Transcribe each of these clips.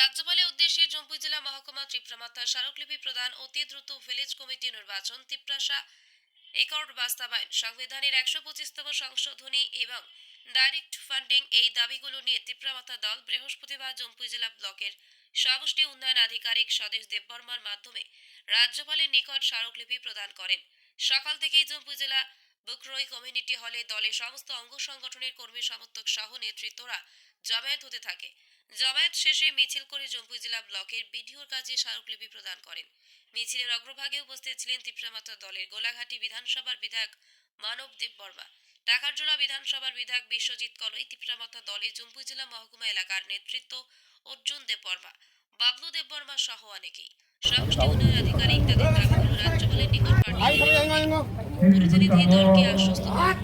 রাজ্যপালের উদ্দেশ্যে জম্পুই জেলা মহকুমা ত্রিপ্রামাত্রা স্মারকলিপি প্রদান অতি দ্রুত ভিলেজ কমিটি নির্বাচন তিপ্রাসা একর্ড বাস্তবায়ন। সংবিধানের একশো পঁচিশতম সংশোধনী এবং ডাইরেক্ট ফান্ডিং এই দাবিগুলো নিয়ে ত্রিপ্রামাত্রা দল বৃহস্পতিবার জম্পুই জেলা ব্লকের সমষ্টি উন্নয়ন আধিকারিক স্বদেশ দেববর্মার মাধ্যমে রাজ্যপালের নিকট স্মারকলিপি প্রদান করেন। সকাল থেকেই জম্পুই জেলা বুকরই কমিউনিটি হলে দলের সমস্ত অঙ্গ সংগঠনের কর্মী সমর্থক সহ নেতৃত্বরা জমায়েত হতে থাকে। জমায়েত শেষে মিছিল করে জম্পুই জেলা ব্লকের বিডিওর কাজে স্মারকলিপি প্রদান করেন। মিছিলের অগ্রভাগে উপস্থিত ছিলেন তীব্রমাত্রা দলের গোলাঘাটি বিধানসভার বিধায়ক মানব দেব বর্মা টাকারজোড়া বিধানসভার বিধায়ক বিশ্বজিৎ কলই তীব্রমাত্রা দলের জম্পুই জেলা মহকুমা এলাকার নেতৃত্ব অর্জুন দেব বর্মা বাবলু দেব বর্মা সহ অনেকেই। সমষ্টি উন্নয়ন আধিকারিক তাদের দাবিগুলো রাজ্যপালের নিকট পাঠিয়ে প্রতিনিধি দলকে আশ্বস্ত করেন।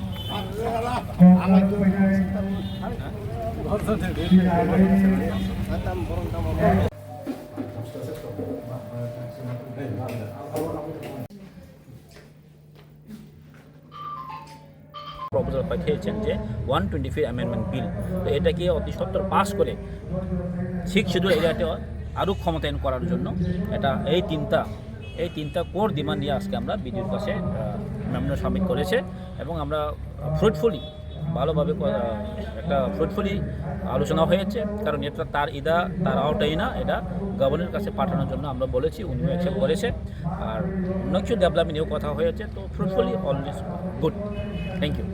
প্রপোজাল পাঠিয়েছেন যে one twenty five amendment bill তো এটাকে অতি সত্তর পাস করে শিখ শুধু এরিয়াতে আরও ক্ষমতায়ন করার জন্য? এটা এই তিনটা এই তিনটা কোর ডিমান্ড নিয়ে আজকে আমরা বিডিওর কাছে মেমনো সাবমিট করেছে এবং আমরা ফ্রুটফুলি ভালোভাবে একটা ফ্রুটফুলি আলোচনা হয়েছে। কারণ এটা তার ইদা, তার আওটাই না, এটা গভর্নরের কাছে পাঠানোর জন্য আমরা বলেছি, উনিও অ্যাকসেপ্ট করেছে আর অন্য কিছু ডেভেলপমেন্ট নিয়েও কথা হয়েছে, তো fruitfully always good thank you